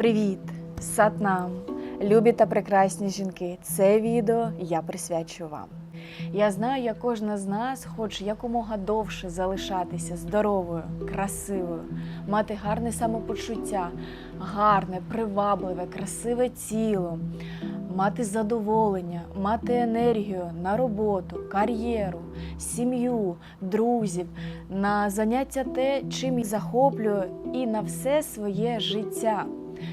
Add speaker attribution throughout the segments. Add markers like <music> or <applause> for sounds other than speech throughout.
Speaker 1: Привіт! Сатнам! Любі та прекрасні жінки! Це відео я присвячую вам. Я знаю, як кожна з нас хоче якомога довше залишатися здоровою, красивою, мати гарне самопочуття, гарне, привабливе, красиве тіло, мати задоволення, мати енергію на роботу, кар'єру, сім'ю, друзів, на заняття те, чим і захоплює, і на все своє життя.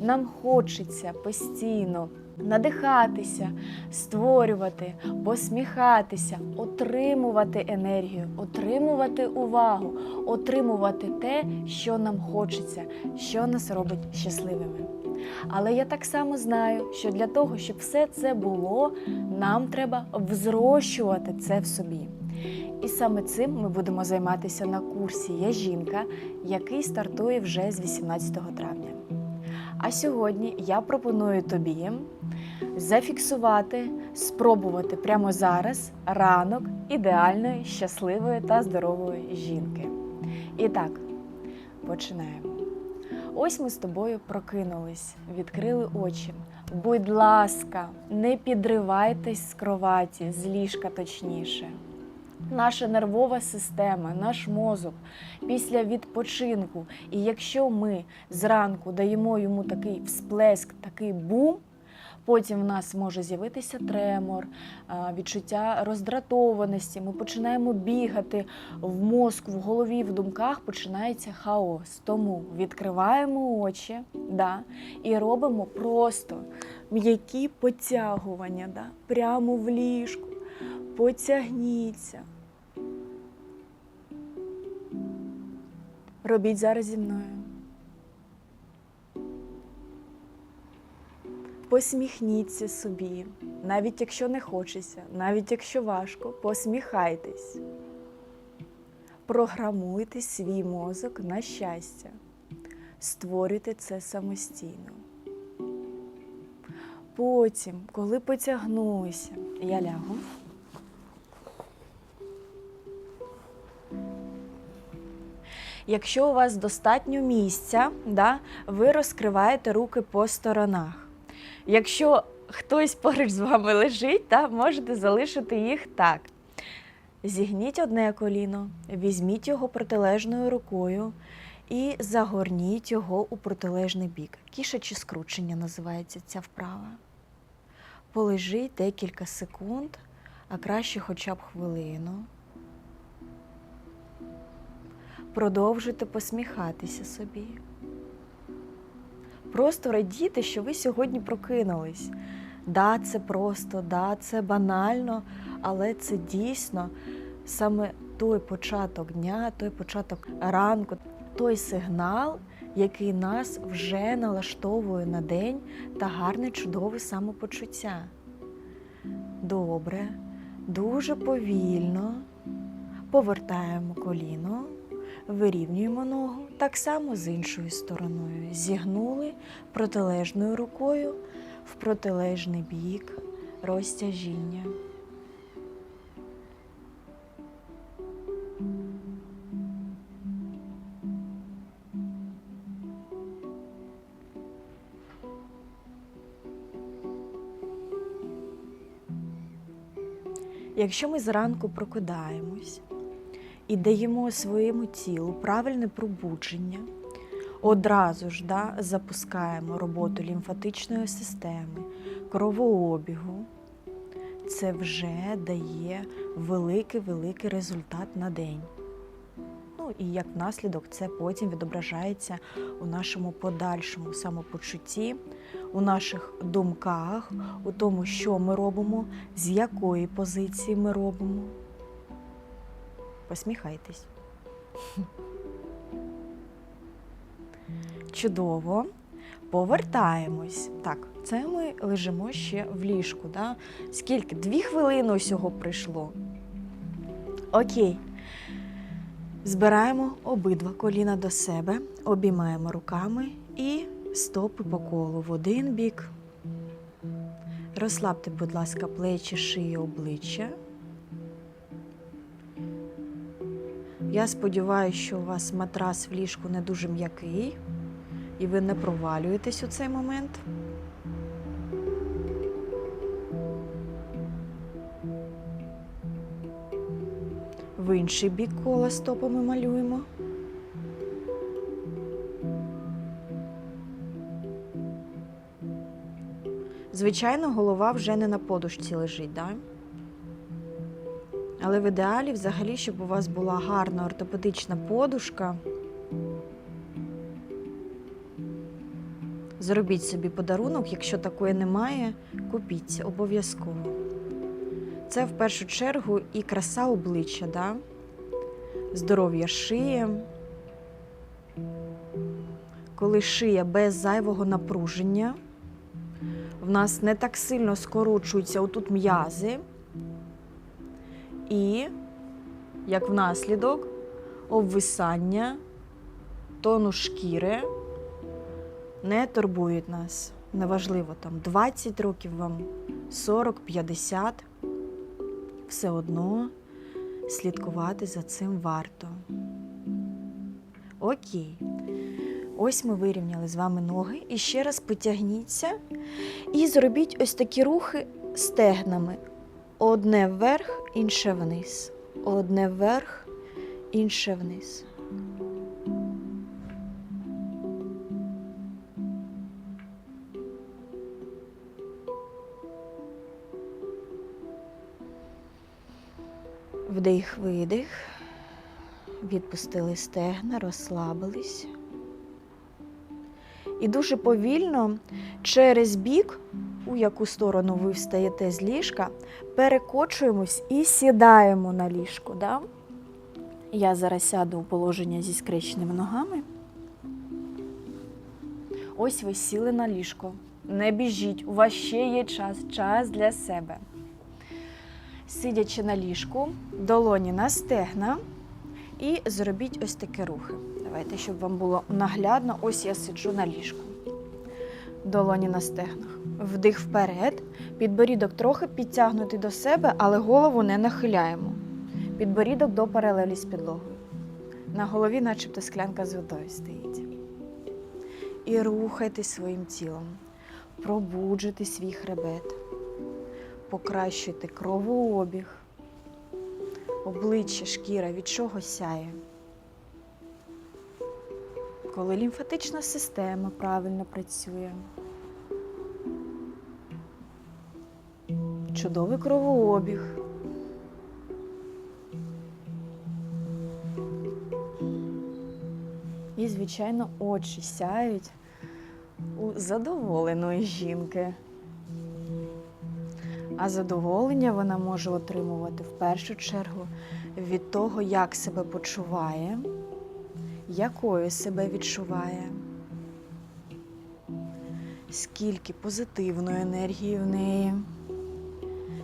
Speaker 1: Нам хочеться постійно надихатися, створювати, посміхатися, отримувати енергію, отримувати увагу, отримувати те, що нам хочеться, що нас робить щасливими. Але я так само знаю, що для того, щоб все це було, нам треба взрощувати це в собі. І саме цим ми будемо займатися на курсі Я жінка, який стартує вже з 18 травня. А сьогодні я пропоную тобі зафіксувати, спробувати прямо зараз ранок ідеальної, щасливої та здорової жінки. І так, починаємо. Ось ми з тобою прокинулись, відкрили очі. Будь ласка, не підривайтесь з кроваті, з ліжка точніше. Наша нервова система, наш мозок після відпочинку. І якщо ми зранку даємо йому такий всплеск, такий бум, потім в нас може з'явитися тремор, відчуття роздратованості. Ми починаємо бігати в мозку, в голові, в думках починається хаос. Тому відкриваємо очі да, і робимо просто м'які потягування да, прямо в ліжку. Потягніться. Робіть зараз зі мною. Посміхніться собі, навіть якщо не хочеться, навіть якщо важко, посміхайтесь. Програмуйте свій мозок на щастя. Створюйте це самостійно. Потім, коли потягнулися, я лягу. Якщо у вас достатньо місця, да, ви розкриваєте руки по сторонах. Якщо хтось поруч з вами лежить, да, можете залишити їх так. Зігніть одне коліно, візьміть його протилежною рукою і загорніть його у протилежний бік. Кішаче скручення називається ця вправа. Полежіть декілька секунд, а краще хоча б хвилину. Продовжуйте посміхатися собі. Просто радійте, що ви сьогодні прокинулись. Да, це просто, да, це банально, але це дійсно саме той початок дня, той початок ранку, той сигнал, який нас вже налаштовує на день та гарне, чудове самопочуття. Добре, дуже повільно повертаємо коліно, вирівнюємо ногу так само з іншою стороною. Зігнули протилежною рукою в протилежний бік розтяжіння. Якщо ми зранку прокидаємось і даємо своєму тілу правильне пробудження, одразу ж да, запускаємо роботу лімфатичної системи, кровообігу, це вже дає великий-великий результат на день. Ну і як наслідок, це потім відображається у нашому подальшому самопочутті, у наших думках, у тому, що ми робимо, з якої позиції ми робимо. Посміхайтесь. Чудово. Повертаємось. Так, це ми лежимо ще в ліжку. Да? Скільки? Дві хвилини усього прийшло. Окей. Збираємо обидва коліна до себе, обіймаємо руками і стопи по колу в один бік. Розслабте, будь ласка, плечі, шию, обличчя. Я сподіваюся, що у вас матрас в ліжку не дуже м'який. і ви не провалюєтесь у цей момент. В інший бік кола стопами малюємо. Звичайно, голова вже не на подушці лежить, да? Але в ідеалі, взагалі, щоб у вас була гарна ортопедична подушка. Зробіть собі подарунок, якщо такої немає, купіть обов'язково. Це в першу чергу і краса обличчя, да? здоров'я шиї. Коли шия без зайвого напруження, в нас не так сильно скорочуються отут м'язи, і, як внаслідок, обвисання тону шкіри не турбують нас. Неважливо, там 20 років вам, 40, 50. Все одно слідкувати за цим варто. Окей. Ось ми вирівняли з вами ноги. І ще раз потягніться і зробіть ось такі рухи стегнами. Одне вверх, інше вниз. Одне вверх, інше вниз. Вдих, видих. Відпустили стегна, розслабились. І дуже повільно через бік, у яку сторону ви встаєте з ліжка, перекочуємось і сідаємо на ліжко. Да? Я зараз сяду у положення зі скрещеними ногами. Ось ви сіли на ліжко. Не біжіть, у вас ще є час, час для себе. Сидячи на ліжку, долоні на стегна і зробіть ось такі рухи. Давайте, щоб вам було наглядно, ось я сиджу на ліжку. Долоні на стегнах. Вдих вперед, підборідок трохи підтягнутий до себе, але голову не нахиляємо. Підборідок до паралелі з підлогою. На голові, начебто, склянка з водою стоїть. І рухайте своїм тілом, пробуджуйте свій хребет, покращуйте кровообіг, обличчя, шкіра від чого сяє. Коли лімфатична система правильно працює. Чудовий кровообіг. І, звичайно, очі сяють у задоволеної жінки. А задоволення вона може отримувати в першу чергу від того, як себе почуває, якою себе відчуває, скільки позитивної енергії в неї,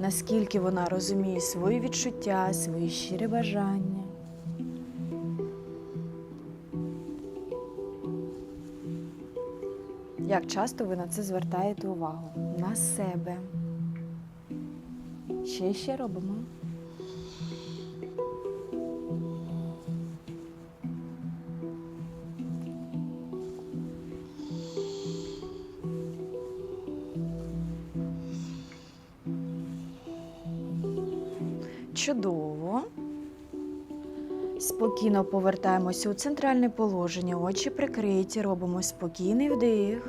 Speaker 1: наскільки вона розуміє свої відчуття, свої щирі бажання. Як часто ви на це звертаєте увагу? На себе. Ще ще робимо. Чудово. Спокійно повертаємося у центральне положення, очі прикриті, робимо спокійний вдих.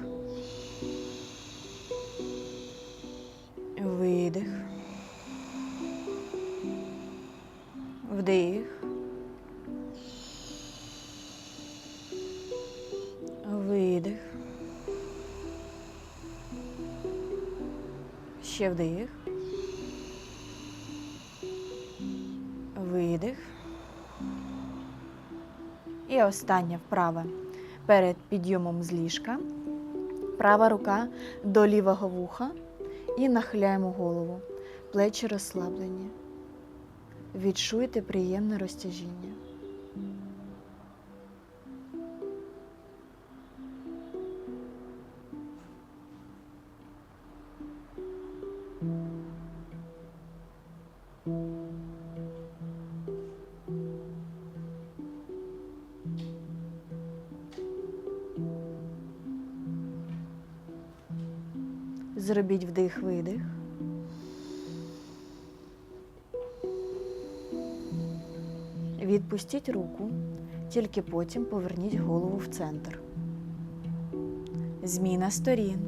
Speaker 1: Видих. Вдих. Видих. Ще вдих. Видих. І остання вправа. Перед підйомом з ліжка. Права рука до лівого вуха і нахиляємо голову. Плечі розслаблені. Відчуйте приємне розтяжіння. Зробіть вдих-видих. Відпустіть руку, тільки потім поверніть голову в центр. Зміна сторін.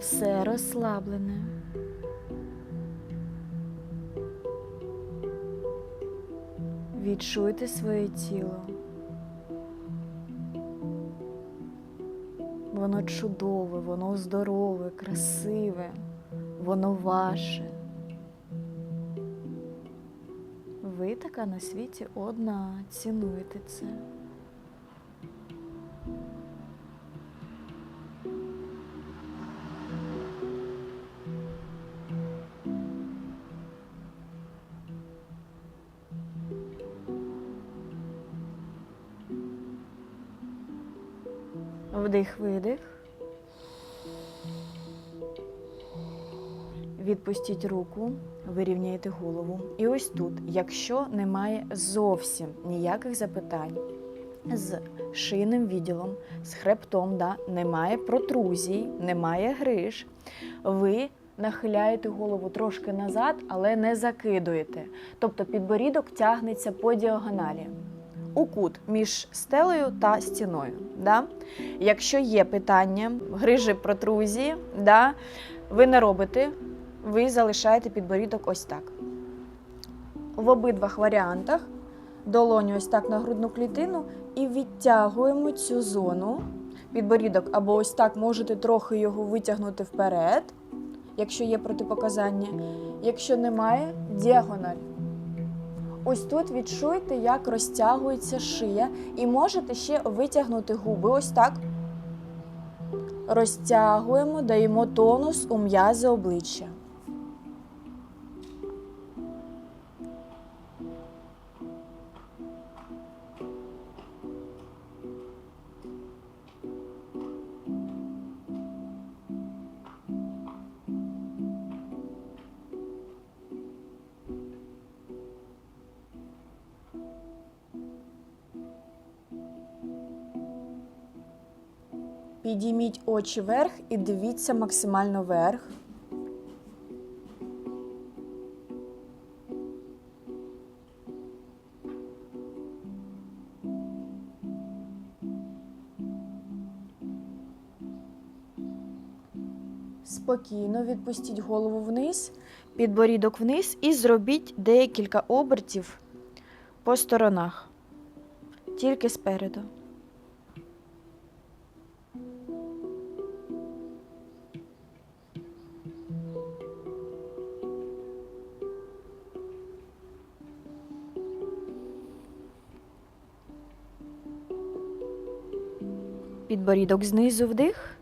Speaker 1: Все розслаблене. Відчуйте своє тіло. Воно чудове, воно здорове, красиве, воно ваше. Ви така на світі одна, цінуйте це. Вдих-видих. Відпустіть руку, вирівняйте голову. І ось тут, якщо немає зовсім ніяких запитань з шийним відділом, з хребтом, да, немає протрузій, немає гриж, ви нахиляєте голову трошки назад, але не закидуєте. Тобто підборідок тягнеться по діагоналі. У кут між стелею та стіною. Да? Якщо є питання, грижі протрузії, да, ви не робите, ви залишаєте підборідок ось так. В обидвах варіантах долоню ось так на грудну клітину і відтягуємо цю зону. Підборідок або ось так можете трохи його витягнути вперед, якщо є протипоказання. Якщо немає, діагональ. Ось тут відчуйте, як розтягується шия, і можете ще витягнути губи. Ось так. Розтягуємо, даємо тонус у м'язи обличчя. Підійміть очі вверх і дивіться максимально вверх. Спокійно відпустіть голову вниз, підборідок вниз і зробіть декілька обертів по сторонах. Тільки спереду. Підборідок знизу вдих.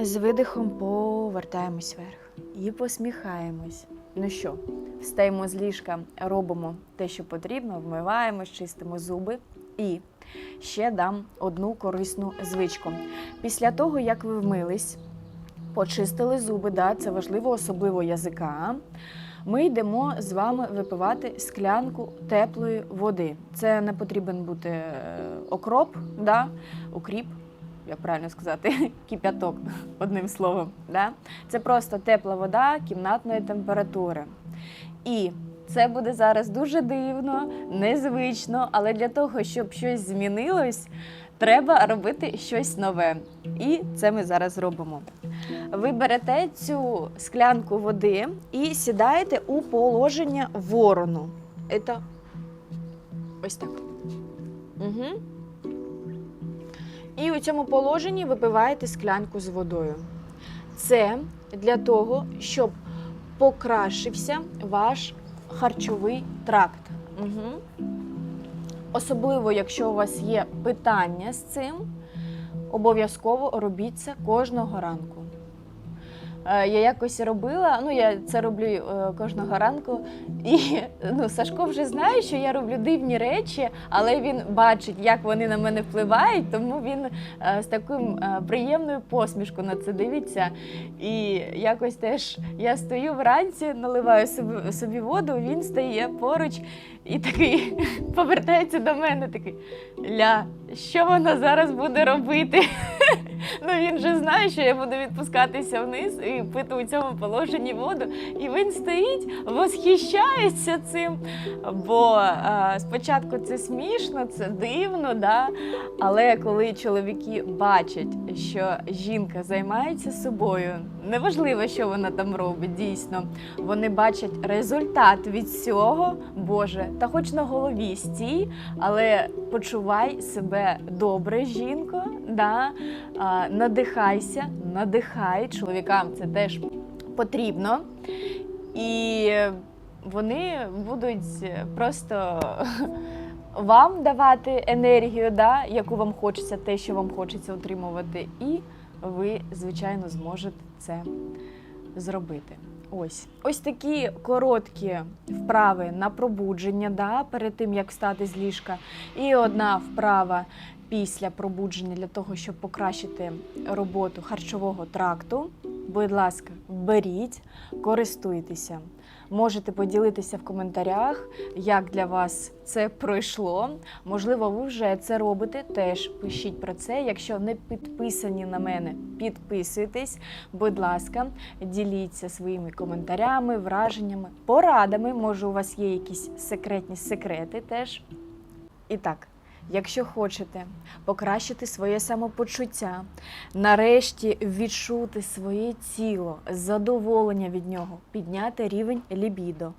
Speaker 1: З видихом повертаємось вверх і посміхаємось. Ну що, встаємо з ліжка, робимо те, що потрібно, вмиваємось, чистимо зуби і ще дам одну корисну звичку. Після того, як ви вмились, почистили зуби, да, це важливо, особливо язика. Ми йдемо з вами випивати склянку теплої води. Це не потрібен бути е, окроп, да, укріп, як правильно сказати, <laughs> кип'яток, одним словом. Да? Це просто тепла вода кімнатної температури. І це буде зараз дуже дивно, незвично, але для того, щоб щось змінилось, треба робити щось нове. І це ми зараз робимо. Ви берете цю склянку води і сідаєте у положення ворону. Це ось так. Угу. І у цьому положенні випиваєте склянку з водою. Це для того, щоб покращився ваш харчовий тракт. Угу. Особливо, якщо у вас є питання з цим, обов'язково робіть це кожного ранку. Е, Я якось робила, ну я це роблю е, кожного ранку. І ну, Сашко вже знає, що я роблю дивні речі, але він бачить, як вони на мене впливають, тому він е, з таким е, приємною посмішкою на це дивиться. І якось теж я стою вранці, наливаю собі воду, він стає поруч і такий <laughs> повертається до мене, такий ля, що вона зараз буде робити? <laughs> <laughs> Ну він же знає, що я буду відпускатися вниз і пити у цьому положенні воду. І він стоїть, восхищається цим. Бо е, спочатку це смішно, це дивно, да? але коли чоловіки бачать, що жінка займається собою, неважливо, що вона там робить, дійсно, вони бачать результат від цього, Боже, та хоч на голові стій, але почувай себе добре, жінко, да? надихайся, надихай. Чоловікам це теж потрібно. І вони будуть просто <laughs> вам давати енергію, да, яку вам хочеться, те, що вам хочеться отримувати, і ви, звичайно, зможете це зробити. Ось ось такі короткі вправи на пробудження, да, перед тим як встати з ліжка, і одна вправа після пробудження для того, щоб покращити роботу харчового тракту. Будь ласка, беріть, користуйтеся. Можете поділитися в коментарях, як для вас це пройшло. Можливо, ви вже це робите. Теж пишіть про це. Якщо не підписані на мене, підписуйтесь. Будь ласка, діліться своїми коментарями, враженнями, порадами. Може, у вас є якісь секретні секрети теж. І так. Якщо хочете покращити своє самопочуття, нарешті відчути своє тіло, задоволення від нього, підняти рівень лібідо,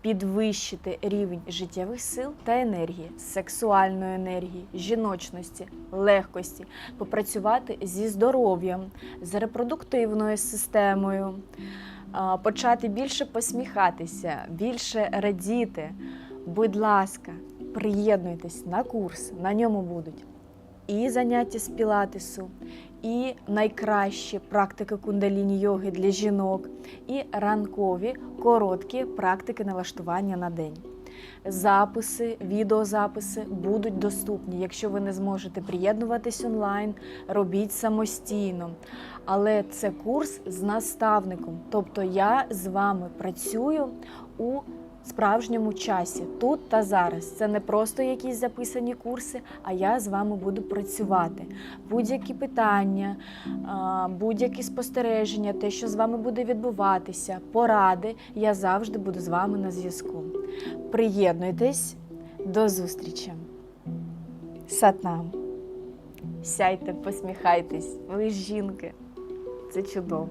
Speaker 1: підвищити рівень життєвих сил та енергії, сексуальної енергії, жіночності, легкості, попрацювати зі здоров'ям, з репродуктивною системою, почати більше посміхатися, більше радіти. Будь ласка, приєднуйтесь на курс, на ньому будуть і заняття з пілатесу, і найкращі практики кундаліні йоги для жінок, і ранкові короткі практики налаштування на день. Записи, відеозаписи будуть доступні. Якщо ви не зможете приєднуватись онлайн, робіть самостійно. Але це курс з наставником. Тобто я з вами працюю у справжньому часі, тут та зараз. Це не просто якісь записані курси, а я з вами буду працювати. Будь-які питання, будь-які спостереження, те, що з вами буде відбуватися, поради, я завжди буду з вами на зв'язку. Приєднуйтесь до зустрічі. Сатнам. Сяйте, посміхайтесь, ви жінки. Це чудово.